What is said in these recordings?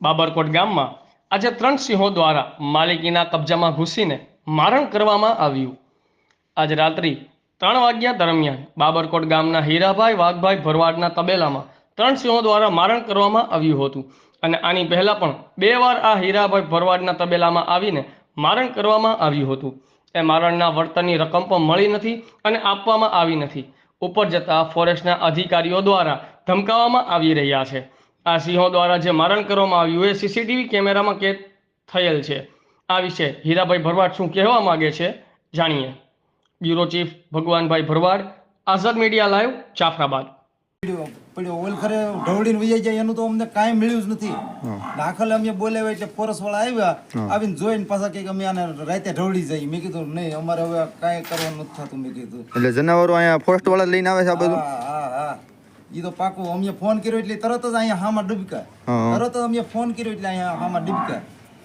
બાબરકોટ ગામમાં આજે ત્રણ સિંહો દ્વારા માલિકીના કબજામાં ઘૂસીને મારણ કરવામાં આવ્યું. આજ રાત્રિ ત્રણ વાગ્યા દરમિયાન બાબરકોટ ગામના હીરાભાઈ વાઘભાઈ ભરવાડના તબેલામાં ત્રણ સિંહો દ્વારા મારણ કરવામાં આવ્યું હતું અને આની પહેલાં પણ બે વાર આ હીરાભાઈ ભરવાડના તબેલામાં આવીને મારણ કરવામાં આવ્યું હતું. એ મારણના વળતરની રકમ પણ મળી નથી અને આપવામાં આવી નથી. ઉપર જતા ફોરેસ્ટના અધિકારીઓ દ્વારા ધમકાવવામાં આવી રહ્યા છે. આ સિંહો દ્વારા જે મારણ કરવામાં આવ્યું એ સીસીટીવી કેમેરામાં કેદ થયેલ છે. આ વિશે હીરાભાઈ ભરવાડ શું કહેવા માગે છે જાણીએ. Bureau chief Bhagwanbhai Bharwad Azad media live Jafrabad. પડ્યો પડ્યો ઓલ ખરે ઢવળીને વહી જાય એનું તો અમને કાંઈ મળ્યું જ નથી. દાખલ અમે બોલાવ્યા એટલે પોરસ વાળા આવ્યા આવીને જોઈને પાછા કે અમે આને રાતે ઢવળી જઈએ મેં કીધું નહીં અમારે હવે કાંઈ કરવાનું નથી થતું મેં કીધું. એટલે જનાવરો અહીંયા ફોરેસ્ટ વાળા લઈને આવે છે આ બધું? ઈ તો પાકું અમે ફોન કર્યો એટલે તરત જ અહીંયા હામાં ડૂબકા તરત જ અમે ફોન કર્યો એટલે અહીંયા હામાં ડૂબકા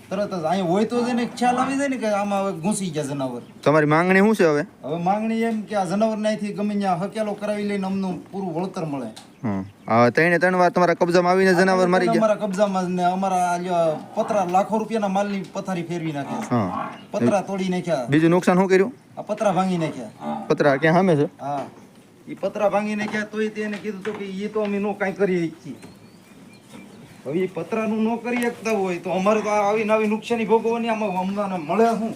તરત જ અહીંયા હોય તો જ એને ખ્યાલ આવી જાય ને કે આમાં હવે ઘૂસી ગયા જનાવર. તમારી માંગણી શું છે હવે? હવે માંગણી એમ કે આ જનાવર અહીંથી ગમે ત્યાં હકેલો કરાવી લઈને અમનું પૂરું વળતર મળે. હા ત્રણે ત્રણ વાર તમારા કબજામાં આવીને જનાવર મારી ગયા? અમારા કબજામાં ને અમારા પતરા લાખો રૂપિયાના માલની પથારી ફેરવી નાખે. પતરા તોડી નાખ્યા. બીજું નુકસાન શું કર્યું? આ પતરા ભાંગી નાખ્યા. પતરા ક્યાં સામે છે? હા. એ પતરા ભાંગીને ગયા તોય તેને કીધું કે એ તો અમે નો કાંઈ કરી શકીએ. હવે એ પતરાનું ન કરી શકતા હોય તો અમારે તો આ આવી નવી નુકસાની ભોગવવાની આમાં અમને મળે શું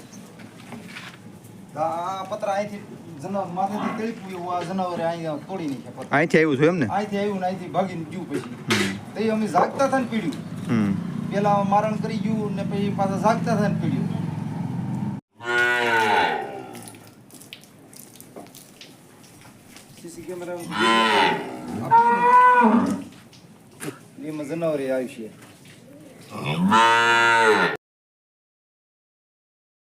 આ પતરા અહીંથી જનાવર માથેથી તળીપું એવું આ જનાવરે અહીંયા તોડી નાખ્યા અહીંથી આવ્યું છું એમ ને? અહીંથી આવ્યું ને અહીંથી ભાગીને ગયું પછી. તો એ અમે જાગતા હતા ને પીડ્યું. હમ. પેલા મારણ કરી ગયું ને પછી પાછા જાગતા હતા ને પીડ્યું. સીસી કેમેરા જનાવરે આવ્યું છે.